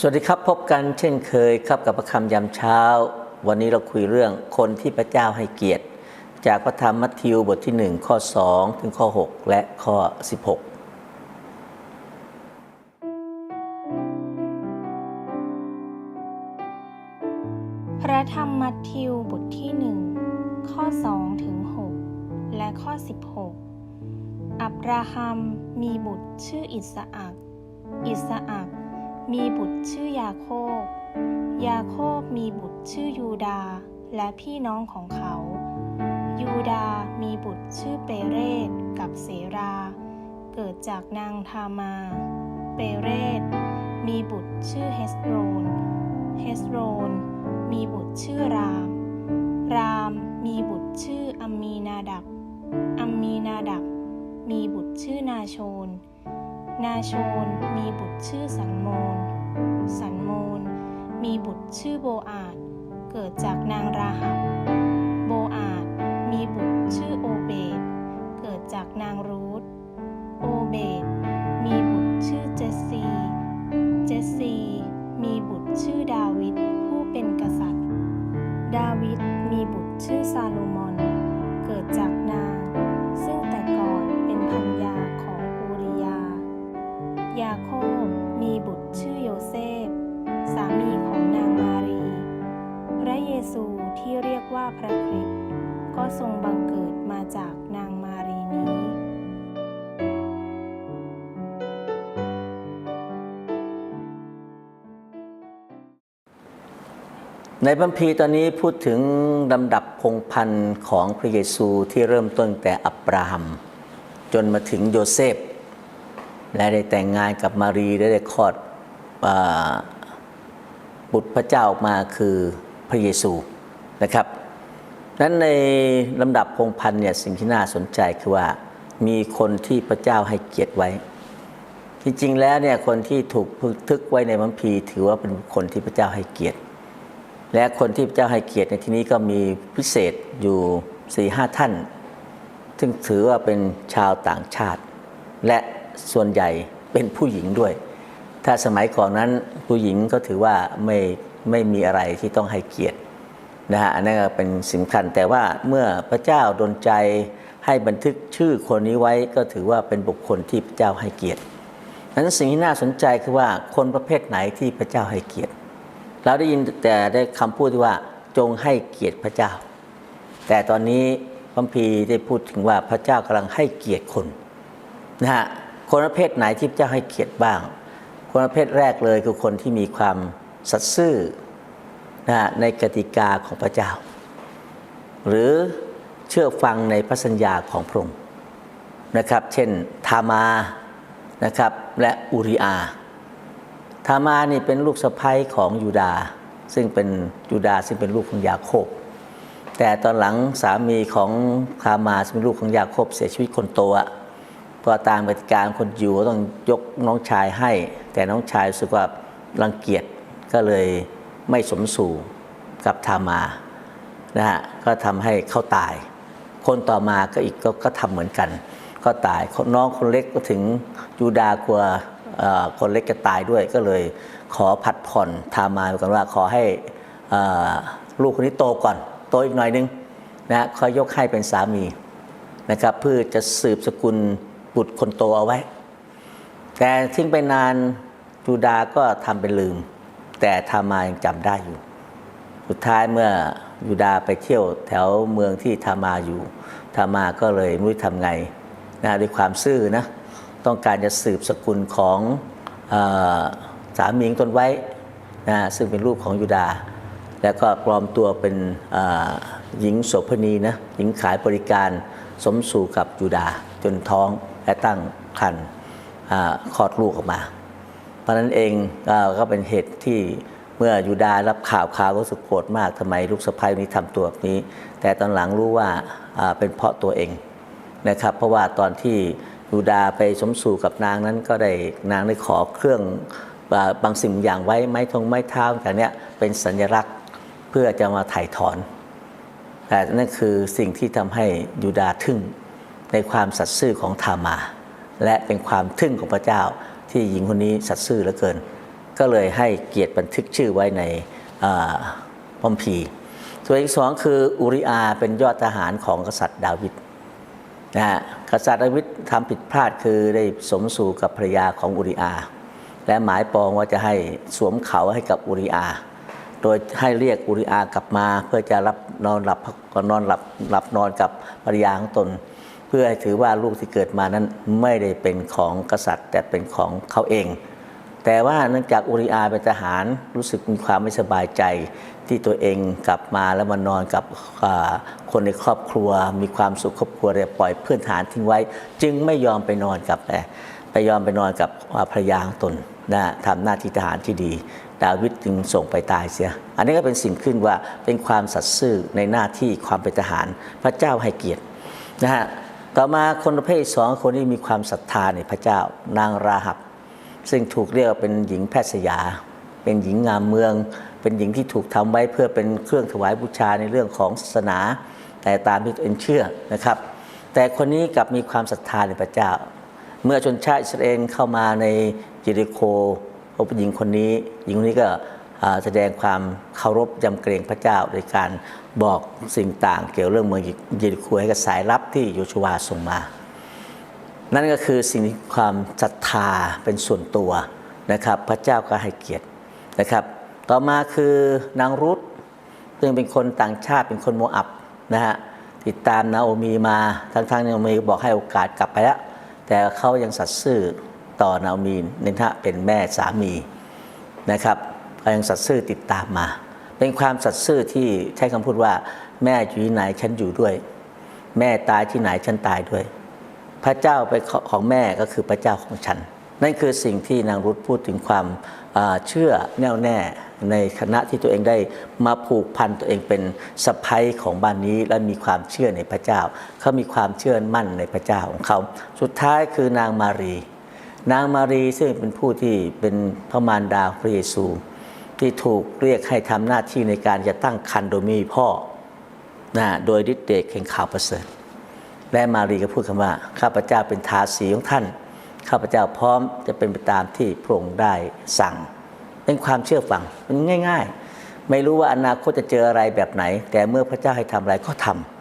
สวัสดีครับพบกันเช่นเคยครับกับพระคำยามเช้า วันนี้เราคุยเรื่องคนที่พระเจ้าให้เกียรติ จากพระธรรมมัทธิวบทที่ 1 ข้อ 2 ถึงข้อ 6 และข้อ 16 พระธรรมมัทธิวบทที่หนึ่งข้อ 2 ถึง 6 และข้อ 16 อับราฮัมมีบุตรชื่ออิสอักอิสอัก มีบุตรชื่อยาโคบ ยาโคบมีบุตรชื่อยูดาและพี่น้องของเขา ยูดามีบุตรชื่อเปเรตกับเสรา เกิดจากนางทามา เปเรตมีบุตรชื่อเฮสโรน เฮสโรนมีบุตรชื่อราม รามมีบุตรชื่ออัมมีนาดับ อัมมีนาดับ มีบุตรชื่อนาโชน นาโชนมีบุตรชื่อสันโมน สันโมนมีบุตรชื่อโบอาดเกิดจากนางราหับ โบอาดมีบุตรชื่อโอเบดเกิดจากนางรู ซูที่เรียกว่าพระคริสต์ก็ทรงบังเกิดมาจากนางมารีนี้ ในบัมพีตอนนี้พูดถึงลำดับพงพันธ์ของพระเยซูที่เริ่มต้นแต่อับราฮัม จนมาถึงโยเซฟ และได้แต่งงานกับมารีและได้คลอดอบุตรพระเจ้าออกมาคือ ระเยซูนะครับนั้นในลำดับพงพันเนี่ยสิ่งที่น่าสนใจคือว่ามีคนที่พระเจ้าให้เกียรติไว้ จริงๆแล้วเนี่ยคนที่ถูกบันทึกไว้ในบัมพีถือว่าเป็นคนที่พระเจ้าให้เกียรติ และคนที่พระเจ้าให้เกียรติในที่นี้ก็มีพิเศษอยู่4ี่ห้าท่าน ซึ่งถือว่าเป็นชาวต่างชาติ และส่วนใหญ่เป็นผู้หญิงด้วย ถ้าสมัยก่อนนั้นผู้หญิงก็ถือว่าไม่ ไม่มีอะไรที่ต้องให้เกียรตินะฮะอันนั้นเป็นสำคัญแต่ว่าเมื่อพระเจ้าดลใจให้บันทึกชื่อคนนี้ไว้ก็ถือว่าเป็นบุคคลที่พระเจ้าให้เกียรตินั้นสิ่งที่น่าสนใจคือว่าคนประเภทไหนที่พระเจ้าให้เกียรติ เราได้ยินแต่ได้คำพูดที่ว่าจงให้เกียรติพระเจ้า แต่ตอนนี้พระคัมภีได้พูดถึงว่าพระเจ้ากำลังให้เกียรติคนนะฮะคนประเภทไหนที่พระเจ้าให้เกียรติบ้าง คนประเภทแรกเลยคือคนที่มีความ สัตย์ซื่อนะในกติกาของพระเจ้า หรือเชื่อฟังในพระสัญญาของพระองค์นะครับ เช่นทามานะครับและอุริอาทามานี่เป็นลูกสะใภ้ของยูดา ซึ่งเป็นยูดาซึ่งเป็นลูกของยาโคบ แต่ตอนหลังสามีของทามาซึ่งเป็นลูกของยาโคบเสียชีวิตคนโตอะพอตามกติกาคนอยู่ก็ต้องยกน้องชายให้ แต่น้องชายรู้สึกว่ารังเกียจ ก็เลยไม่สมสู่กับทามานะฮะก็ทำให้เขาตาย คนต่อมาก็อีกก็ก็ทำเหมือนกัน ก็ตายน้องคนเล็กก็ถึงยูดากลัวคนเล็กจะตายด้วยก็เลยขอผัดผ่อนทามากันว่าขอให้ลูกคนนี้โตก่อน โตอีกหน่อยนึงนะขอยกให้เป็นสามีนะครับเพื่อจะสืบสกุลบุตรคนโตเอาไว้ แต่ทิ้งไปนานยูดาก็ทำเป็นลืม แต่ทามายังจำได้อยู่ สุดท้ายเมื่อยูดาไปเที่ยวแถวเมืองที่ทามาอยู่ทามาก็เลยไม่รู้ทำไงนะด้วยความซื่อนะต้องการจะสืบสกุลของอสามีงตนไว้นะซึ่งเป็นลูกของยูดา แล้วก็ปลอมตัวเป็นหญิงโสเภณีนะหญิงขายบริการสมสู่กับยูดาจนท้องและตั้งครรภ์คลอดลูกออกมา เพราะนั้นเองก็เป็นเหตุที่เมื่อยูดาห์รับข่าวข่าวก็รู้สึกโกรธมากทำไมลูกสะใภ้นี้ทำตัวแบบนี้ แต่ตอนหลังรู้ว่าเป็นเพราะตัวเองนะครับ เพราะว่าตอนที่ยูดาห์ไปสมสู่กับนางนั้นก็ได้นางได้ขอเครื่องบางสิ่งอย่างไว้ไม้ทงไม้เท้าแต่เนี้ยเป็นสัญลักษณ์เพื่อจะมาถ่ายถอน แต่นั่นคือสิ่งที่ทำให้ยูดาห์ทึ่งในความสัตย์ซื่อของทามา และเป็นความทึ่งของพระเจ้า ที่หญิงคนนี้สัตย์ซื่อเหลือเกิน ก็เลยให้เกียรติบันทึกชื่อไว้ในอ่าพระคัมภีส่วนอีกสองคืออุริอาเป็นยอดทหารของกษัตริย์ดาวิดนะฮะกษัตริย์ดาวิดทำผิดพลาดคือได้สมสู่กับภรรยาของอุริอา และหมายปองว่าจะให้สวมเขาให้กับอุริอา โดยให้เรียกอุริอากลับมา เพื่อจะรับนอนหลับนอนหลับหลับนอนกับภรรยาของตน พื่อให้ถือว่าลูกที่เกิดมานั้นไม่ได้เป็นของกษัตริย์ แต่เป็นของเขาเอง แต่ว่าเนื่องจากอุริอาเป็นทหารรู้สึกมีความไม่สบายใจ ที่ตัวเองกลับมาแล้วมานอนกับคนในครอบครัว มีความสุขครอบครัวเลยปล่อยเพื่อนทหารทิ้งไว้ จึงไม่ยอมไปนอนกับไปยอมไปนอนกับภรรยาของตนนะทำหน้าที่ทหารที่ดี ดาวิดจึงส่งไปตายเสีย อันนี้ก็เป็นสิ่งขึ้นว่าเป็นความสัตย์ซื่อในหน้าที่ความเป็นทหาร พระเจ้าให้เกียรตินะฮะ ต่อมาคนประเภทสองคนที่มีความศรัทธาในพระเจ้านางราหับ ซึ่งถูกเรียกว่าเป็นหญิงแพทย์สยา เป็นหญิงงามเมือง เป็นหญิงที่ถูกทำไว้เพื่อเป็นเครื่องถวายบูชาในเรื่องของศาสนา แต่ตามที่ตัวเองเชื่อนะครับ แต่คนนี้กลับมีความศรัทธาในพระเจ้า เมื่อชนชาติอิสราเอลเข้ามาในเยริโคพบหญิงคนนี้ หญิงคนนี้ก็ แสดงความเคารพยำเกรงพระเจ้าโดยการบอกสิ่งต่างเกี่ยวเรื่องเมืองเยริโคให้กับสายลับที่โยชูวาส่งมา นั่นก็คือสิ่งที่ความศรัทธาเป็นส่วนตัวนะครับ พระเจ้าก็ให้เกียรตินะครับ ต่อมาคือนางรุธซึ่งเป็นคนต่างชาติเป็นคนโมอับนะฮะติดตามนาโอมีมาทั้งๆนาโอมีบอกให้โอกาสกลับไปแล้ว แต่เขายังสัตย์ซื่อต่อนาโอมีในฐานะเป็นแม่สามีนะครับ เขายังสัตย์ซื่อติดตามมา เป็นความสัตย์ซื่อที่ใช้คำพูดว่า แม่อยู่ที่ไหนฉันอยู่ด้วย แม่ตายที่ไหนฉันตายด้วย พระเจ้าไปของแม่ก็คือพระเจ้าของฉัน นั่นคือสิ่งที่นางรุธพูดถึงความเชื่อแน่วแน่ในคณะที่ตัวเองได้มาผูกพันตัวเองเป็นสะพ้ยของบ้านนี้ และมีความเชื่อในพระเจ้า เขามีความเชื่อมั่นในพระเจ้าของเขา สุดท้ายคือนางมารี นางมารีซึ่งเป็นผู้ที่เป็นพระมารดาพระเยซู ที่ถูกเรียกให้ทำหน้าที่ในการจะตั้งครรภ์โดยมีพ่อนะโดยฤทธิเดชแห่งข่าวประเสริฐ และมารีก็พูดคำว่า ข้าพเจ้าเป็นทาสีของท่าน ข้าพเจ้าพร้อมจะเป็นไปตามที่พระองค์ได้สั่ง เป็นความเชื่อฟังมันง่าย ๆ ไม่รู้ว่าอนาคตจะเจออะไรแบบไหน แต่เมื่อพระเจ้าให้ทำอะไรก็ทำ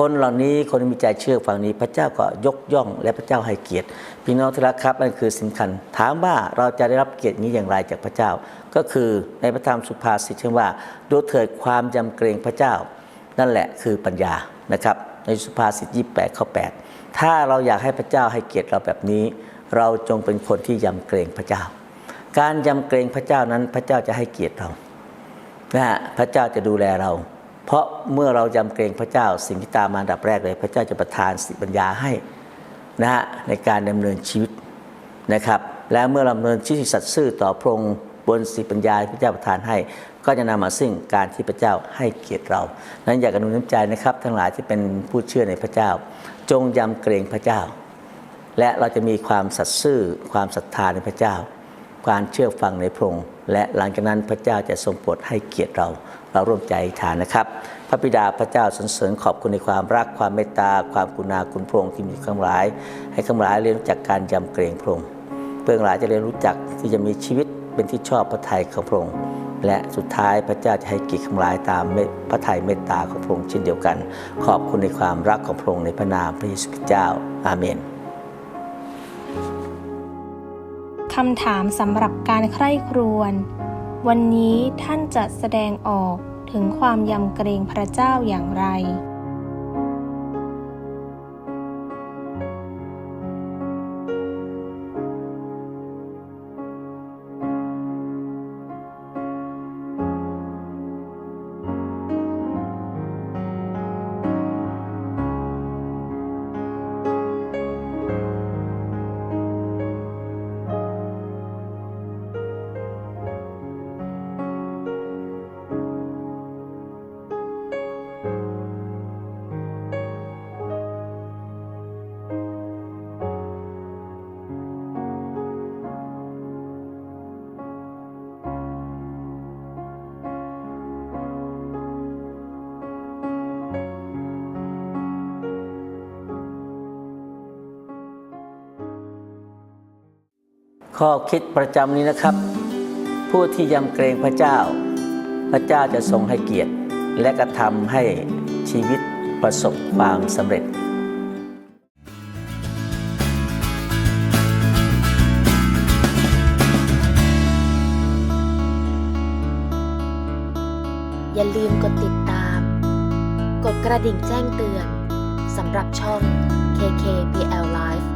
คนเหล่านี้คนมีใจเชื่อฟังนี้ พระเจ้าก็ยกย่อง และพระเจ้าให้เกียรติ พี่น้องที่รักครับนั่นคือสำคัญ ถามว่าเราจะได้รับเกียรตินี้อย่างไรจากพระเจ้า ก็คือในพระธรรมสุภาษิตเชื่อว่าดูเถิดความยำเกรงพระเจ้า นั่นแหละคือปัญญานะครับในสุภาษิต28ข้อ8ถ้าเราอยากให้พระเจ้าให้เกียรติเราแบบนี้ เราจงเป็นคนที่ยำเกรงพระเจ้า การยำเกรงพระเจ้านั้นพระเจ้าจะให้เกียรติเรานะฮะพระเจ้าจะดูแลเรา เพราะเมื่อเรายำเกรงพระเจ้าสิ่งที่ตามมาดับแรกเลย พระเจ้าจะประทานสติปัญญาให้นะฮะในการดำเนินชีวิตนะครับ และเมื่อเราดำเนินชีวิตสัตย์ซื่อต่อพระองค์บนสติปัญญาที่พระเจ้าประทานให้ ก็จะนำมาซึ่งการที่พระเจ้าให้เกียรติเรา นั้นอยากกนุนน้ำใจนะครับ ทั้งหลายที่เป็นผู้เชื่อในพระเจ้า จงยำเกรงพระเจ้า และเราจะมีความสัตย์ซื่อความศรัทธาในพระเจ้า การเชื่อฟังในพระองค์และหลังจากนั้นพระเจ้าจะทรงโปรดให้เกียรติเรา เราร่วมใจฐานนะครับ พระบิดาพระเจ้าสรรเสริญขอบคุณในความรักความเมตตา ความกุณาคุณพระองค์ที่มีข้างหลาย ให้ข้างหลายเรียนรู้จักการยำเกรงพระองค์เพื่องหลายจะเรียนรู้จักที่จะมีชีวิตเป็นที่ชอบพระทัยของพระองค์และสุดท้ายพระเจ้าจะให้กียรติข้างหลายตามพระทัยเมตตาของพระองค์เช่นเดียวกัน ขอบคุณในความรักของพระองค์ในพระนามพระเยซูคริสต์เจ้า อาเมนคำถามสำหรับการใคร่ครวญ วันนี้ท่านจะแสดงออกถึงความยำเกรงพระเจ้าอย่างไร ข้อคิดประจำนี้นะครับ ผู้ที่ยำเกรงพระเจ้า พระเจ้าจะทรงให้เกียรติ และกระทำให้ชีวิตประสบความสำเร็จอย่าลืมกดติดตาม กดกระดิ่งแจ้งเตือนสำหรับช่อง KKPL Live